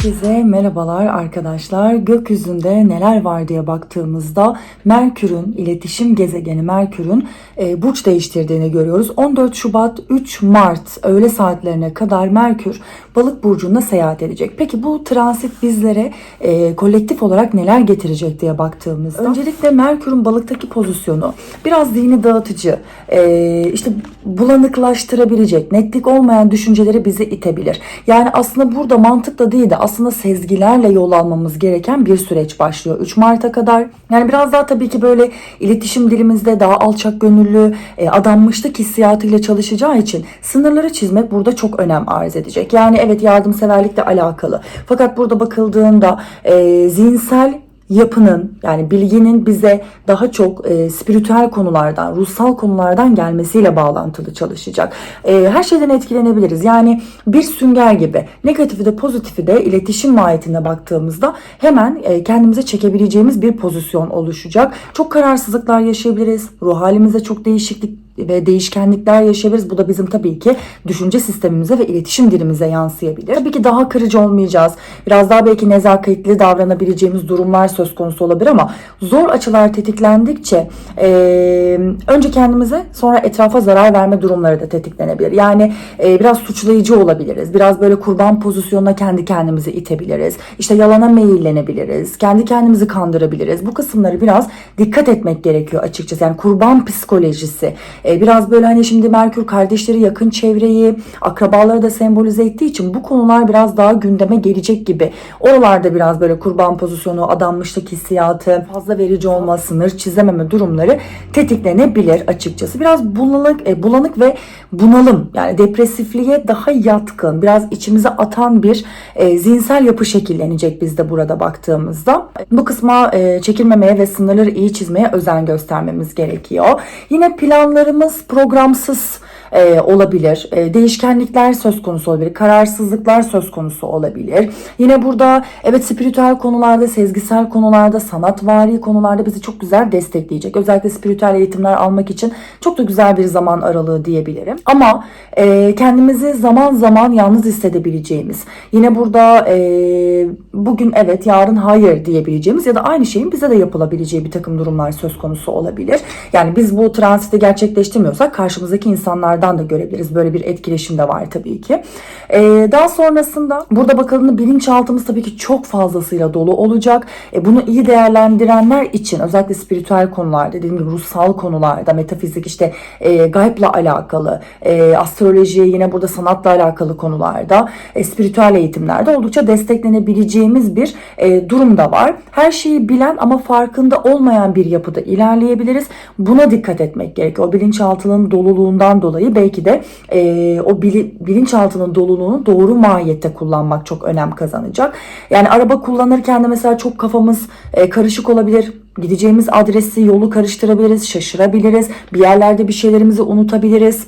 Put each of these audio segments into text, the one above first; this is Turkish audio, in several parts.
Herkese merhabalar arkadaşlar. Gökyüzünde neler var diye baktığımızda Merkür'ün, iletişim gezegeni Merkür'ün e, burç değiştirdiğini görüyoruz. 14 Şubat 3 Mart öğle saatlerine kadar Merkür balık burcunda seyahat edecek. Peki bu transit bizlere e, kolektif olarak neler getirecek diye baktığımızda öncelikle Merkür'ün balıktaki pozisyonu biraz zihni dağıtıcı, e, işte bulanıklaştırabilecek, netlik olmayan düşünceleri bizi itebilir. Yani aslında burada mantıkla değil de aslında sezgilerle yol almamız gereken bir süreç başlıyor 3 Mart'a kadar. Yani biraz daha tabii ki böyle iletişim dilimizde daha alçak gönüllü, e, adanmışlık hissiyatıyla çalışacağı için sınırları çizmek burada çok önem arz edecek. Yani evet yardımseverlikle alakalı. Fakat burada bakıldığında e, zihinsel yapının yani bilginin bize daha çok e, spiritüel konulardan, ruhsal konulardan gelmesiyle bağlantılı çalışacak. E, her şeyden etkilenebiliriz. Yani bir sünger gibi negatifi de pozitifi de iletişim mahiyetine baktığımızda hemen e, kendimize çekebileceğimiz bir pozisyon oluşacak. Çok kararsızlıklar yaşayabiliriz. Ruh halimize çok değişiklik ve değişkenlikler yaşayabiliriz. Bu da bizim tabii ki düşünce sistemimize ve iletişim dilimize yansıyabilir. Tabii ki daha kırıcı olmayacağız. Biraz daha belki nezaketli davranabileceğimiz durumlar söz konusu olabilir ama zor açılar tetiklendikçe e, önce kendimize sonra etrafa zarar verme durumları da tetiklenebilir. Yani e, biraz suçlayıcı olabiliriz. Biraz böyle kurban pozisyonuna kendi kendimizi itebiliriz. İşte yalana meyillenebiliriz. Kendi kendimizi kandırabiliriz. Bu kısımları biraz dikkat etmek gerekiyor açıkçası. Yani kurban psikolojisi. Biraz böyle hani şimdi Merkür kardeşleri yakın çevreyi, akrabaları da sembolize ettiği için bu konular biraz daha gündeme gelecek gibi. Oralarda biraz böyle kurban pozisyonu, adanmışlık hissiyatı, fazla verici olma, sınır çizememe durumları tetiklenebilir açıkçası. Biraz bulanık, e, bulanık ve bunalım yani depresifliğe daha yatkın, biraz içimize atan bir e, zihinsel yapı şekillenecek bizde burada baktığımızda. Bu kısma e, çekilmemeye ve sınırları iyi çizmeye özen göstermemiz gerekiyor. Yine planlarımız programsız e, olabilir. E, değişkenlikler söz konusu olabilir. Kararsızlıklar söz konusu olabilir. Yine burada evet spiritüel konularda, sezgisel konularda, sanatvari konularda bizi çok güzel destekleyecek. Özellikle spiritüel eğitimler almak için çok da güzel bir zaman aralığı diyebilirim. Ama e, kendimizi zaman zaman yalnız hissedebileceğimiz, yine burada e, bugün evet yarın hayır diyebileceğimiz ya da aynı şeyin bize de yapılabileceği bir takım durumlar söz konusu olabilir. Yani biz bu transiti gerçekleştirmiyorsak karşımızdaki insanlar da görebiliriz. Böyle bir etkileşim de var tabii ki. Ee, daha sonrasında burada bakıldığında bilinçaltımız tabii ki çok fazlasıyla dolu olacak. E, bunu iyi değerlendirenler için özellikle spiritüel konularda dediğim gibi ruhsal konularda metafizik işte e, gaybla alakalı e, astroloji yine burada sanatla alakalı konularda e, spiritüel eğitimlerde oldukça desteklenebileceğimiz bir e, durum var. Her şeyi bilen ama farkında olmayan bir yapıda ilerleyebiliriz. Buna dikkat etmek gerekiyor. O bilinçaltının doluluğundan dolayı belki de e, o bili, bilinçaltının doluluğunu doğru mahiyette kullanmak çok önem kazanacak. Yani araba kullanırken de mesela çok kafamız e, karışık olabilir. Gideceğimiz adresi, yolu karıştırabiliriz, şaşırabiliriz. Bir yerlerde bir şeylerimizi unutabiliriz.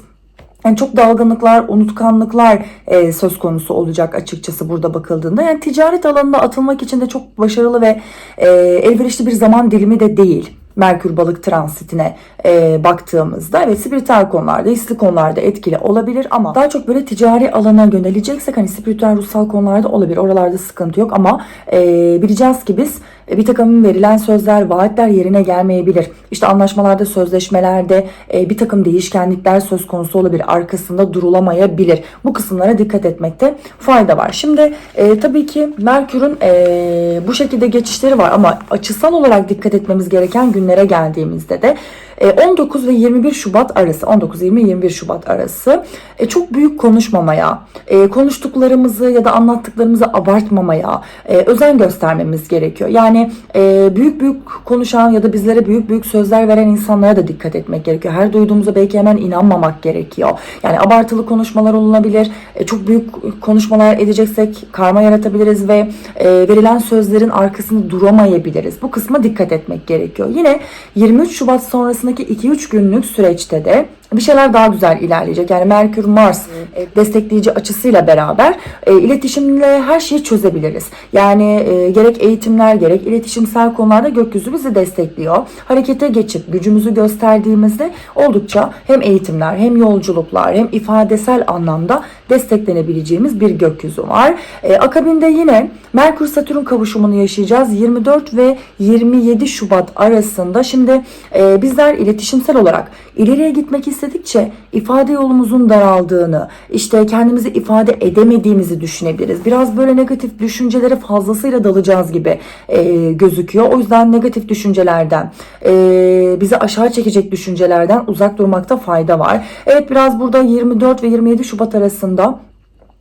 Yani çok dalgınlıklar, unutkanlıklar e, söz konusu olacak açıkçası burada bakıldığında. Yani ticaret alanına atılmak için de çok başarılı ve e, elverişli bir zaman dilimi de değil. Merkür balık transitine e, baktığımızda evet spiritüel konularda, hisli konularda etkili olabilir ama daha çok böyle ticari alana yöneleceksek hani spiritüel ruhsal konularda olabilir. Oralarda sıkıntı yok ama e, bileceğiz ki biz bir takım verilen sözler, vaatler yerine gelmeyebilir. İşte anlaşmalarda, sözleşmelerde e, bir takım değişkenlikler söz konusu olabilir. Arkasında durulamayabilir. Bu kısımlara dikkat etmekte fayda var. Şimdi e, tabii ki Merkür'ün e, bu şekilde geçişleri var ama açısal olarak dikkat etmemiz gereken günlere geldiğimizde de 19 ve 21 Şubat arası 19-20-21 Şubat arası e, çok büyük konuşmamaya e, konuştuklarımızı ya da anlattıklarımızı abartmamaya e, özen göstermemiz gerekiyor. Yani büyük büyük konuşan ya da bizlere büyük büyük sözler veren insanlara da dikkat etmek gerekiyor. Her duyduğumuza belki hemen inanmamak gerekiyor. Yani abartılı konuşmalar olunabilir. Çok büyük konuşmalar edeceksek karma yaratabiliriz ve verilen sözlerin arkasında duramayabiliriz. Bu kısma dikkat etmek gerekiyor. Yine 23 Şubat sonrasındaki 2-3 günlük süreçte de bir şeyler daha güzel ilerleyecek. Yani Merkür Mars e, destekleyici açısıyla beraber e, iletişimle her şeyi çözebiliriz. Yani e, gerek eğitimler gerek iletişimsel konularda gökyüzü bizi destekliyor. Harekete geçip gücümüzü gösterdiğimizde oldukça hem eğitimler hem yolculuklar hem ifadesel anlamda desteklenebileceğimiz bir gökyüzü var. Akabinde yine Merkür Satürn kavuşumunu yaşayacağız 24 ve 27 Şubat arasında. Şimdi bizler iletişimsel olarak ileriye gitmek istedikçe ifade yolumuzun daraldığını, işte kendimizi ifade edemediğimizi düşünebiliriz. Biraz böyle negatif düşüncelere fazlasıyla dalacağız gibi e, gözüküyor. O yüzden negatif düşüncelerden, e, bizi aşağı çekecek düşüncelerden uzak durmakta fayda var. Evet biraz burada 24 ve 27 Şubat arasında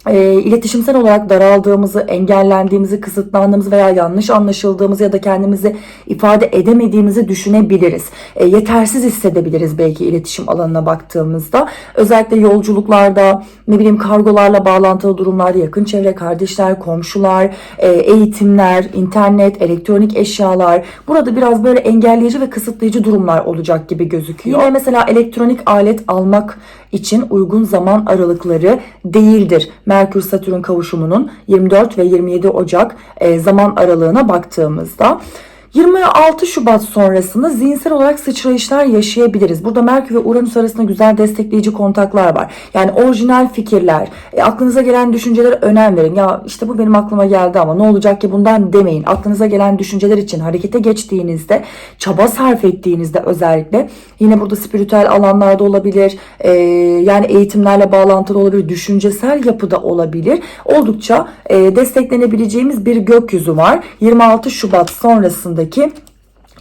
e, iletişimsel olarak daraldığımızı, engellendiğimizi, kısıtlandığımızı veya yanlış anlaşıldığımızı ya da kendimizi ifade edemediğimizi düşünebiliriz. E, yetersiz hissedebiliriz belki iletişim alanına baktığımızda. Özellikle yolculuklarda, ne bileyim kargolarla bağlantılı durumlarda yakın çevre, kardeşler, komşular, e, eğitimler, internet, elektronik eşyalar. Burada biraz böyle engelleyici ve kısıtlayıcı durumlar olacak gibi gözüküyor. Yine mesela elektronik alet almak için uygun zaman aralıkları değildir. Merkür Satürn kavuşumunun 24 ve 27 Ocak e, zaman aralığına baktığımızda 26 Şubat sonrasında zihinsel olarak sıçrayışlar yaşayabiliriz. Burada Merkür ve Uranüs arasında güzel destekleyici kontaklar var. Yani orijinal fikirler, e, aklınıza gelen düşüncelere önem verin. Ya işte bu benim aklıma geldi ama ne olacak ki bundan demeyin. Aklınıza gelen düşünceler için harekete geçtiğinizde, çaba sarf ettiğinizde özellikle yine burada spiritüel alanlarda olabilir, e, yani eğitimlerle bağlantılı olabilir, düşüncesel yapıda olabilir. Oldukça e, desteklenebileceğimiz bir gökyüzü var. 26 Şubat sonrasında sonrasındaki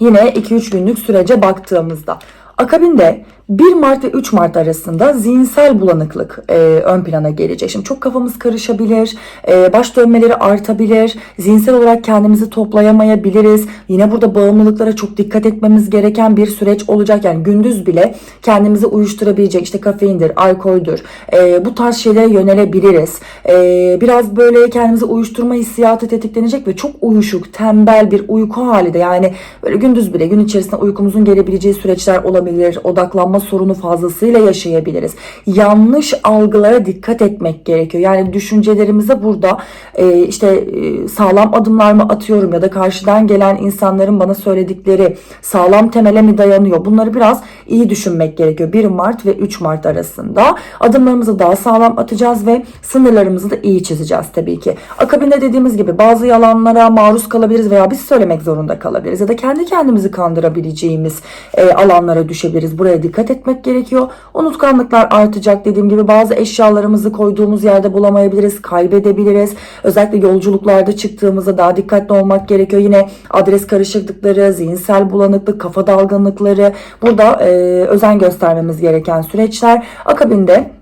yine 2-3 günlük sürece baktığımızda. Akabinde 1 Mart ve 3 Mart arasında zihinsel bulanıklık e, ön plana gelecek. Şimdi çok kafamız karışabilir, e, baş dönmeleri artabilir, zihinsel olarak kendimizi toplayamayabiliriz. Yine burada bağımlılıklara çok dikkat etmemiz gereken bir süreç olacak. Yani gündüz bile kendimizi uyuşturabilecek işte kafeindir, alkoldür e, bu tarz şeylere yönelebiliriz. E, biraz böyle kendimizi uyuşturma hissiyatı tetiklenecek ve çok uyuşuk, tembel bir uyku hali de yani böyle gündüz bile gün içerisinde uykumuzun gelebileceği süreçler olabilir. Odaklanma sorunu fazlasıyla yaşayabiliriz. Yanlış algılara dikkat etmek gerekiyor. Yani düşüncelerimize burada e, işte e, sağlam adımlar mı atıyorum ya da karşıdan gelen insanların bana söyledikleri sağlam temele mi dayanıyor? Bunları biraz iyi düşünmek gerekiyor. 1 Mart ve 3 Mart arasında adımlarımızı daha sağlam atacağız ve sınırlarımızı da iyi çizeceğiz tabii ki. Akabinde dediğimiz gibi bazı yalanlara maruz kalabiliriz veya biz söylemek zorunda kalabiliriz ya da kendi kendimizi kandırabileceğimiz e, alanlara düşebiliriz. Buraya dikkat etmek gerekiyor. Unutkanlıklar artacak dediğim gibi bazı eşyalarımızı koyduğumuz yerde bulamayabiliriz, kaybedebiliriz. Özellikle yolculuklarda çıktığımızda daha dikkatli olmak gerekiyor. Yine adres karışıklıkları, zihinsel bulanıklık, kafa dalgınlıkları burada e, özen göstermemiz gereken süreçler. Akabinde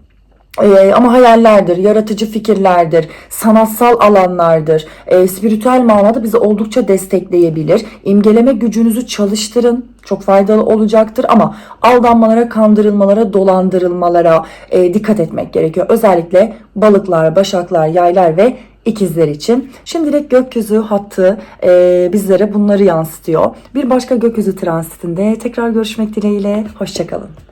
ee, ama hayallerdir, yaratıcı fikirlerdir, sanatsal alanlardır, e, spiritüel manada bizi oldukça destekleyebilir. İmgeleme gücünüzü çalıştırın, çok faydalı olacaktır ama aldanmalara, kandırılmalara, dolandırılmalara e, dikkat etmek gerekiyor. Özellikle balıklar, başaklar, yaylar ve ikizler için. Şimdilik gökyüzü hattı e, bizlere bunları yansıtıyor. Bir başka gökyüzü transitinde tekrar görüşmek dileğiyle. Hoşçakalın.